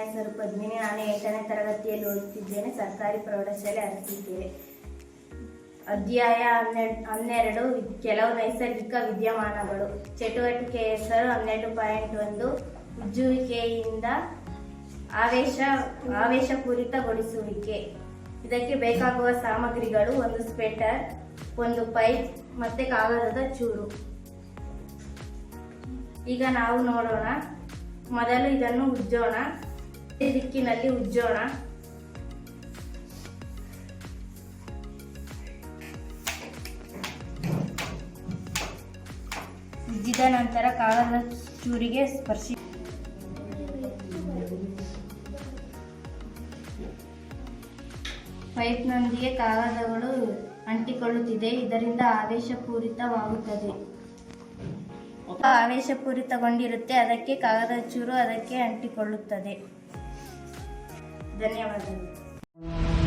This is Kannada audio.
ಹೆಸರು ಪದ್ಮಿನಿ. ನಾನು ಎಂಟನೇ ತರಗತಿಯಲ್ಲಿ ಓದುತ್ತಿದ್ದೇನೆ. ಸರ್ಕಾರಿ ಪ್ರೌಢಶಾಲೆ ಅರಸೀಕೆರೆ ಅಧ್ಯಾಯ ಹನ್ನೆರಡು ಹನ್ನೆರಡು, ಕೆಲವು ನೈಸರ್ಗಿಕ ವಿದ್ಯಮಾನಗಳು. ಚಟುವಟಿಕೆ ಹೆಸರು ಹನ್ನೆರಡು ಪಾಯಿಂಟ್ ಒಂದು. ಉಜ್ಜುವಿಕೆಯಿಂದ ಆವೇಶ, ಆವೇಶಪೂರಿತಗೊಳಿಸುವಿಕೆ. ಇದಕ್ಕೆ ಬೇಕಾಗುವ ಸಾಮಗ್ರಿಗಳು, ಒಂದು ಸ್ವೆಟರ್, ಒಂದು ಪೈಪ್, ಮತ್ತೆ ಕಾಗದದ ಚೂರು. ಈಗ ನಾವು ನೋಡೋಣ. ಮೊದಲು ಇದನ್ನು ಉಜ್ಜೋಣ. ದಿಕ್ಕಿನಲ್ಲಿ ಉಜ್ಜೋಣ. ಉಜ್ಜಿದ ನಂತರ ಕಾಗದ ಚೂರಿಗೆ ಸ್ಪರ್ಶಿ ಪೈಪ್ನೊಂದಿಗೆ ಕಾಗದಗಳು ಅಂಟಿಕೊಳ್ಳುತ್ತಿದೆ. ಇದರಿಂದ ಆವೇಶಪೂರಿತವಾಗುತ್ತದೆ ಆವೇಶಪೂರಿತಗೊಂಡಿರುತ್ತೆ ಅದಕ್ಕೆ ಕಾಗದ ಚೂರು ಅದಕ್ಕೆ ಅಂಟಿಕೊಳ್ಳುತ್ತದೆ. ధన్యవాదాలు.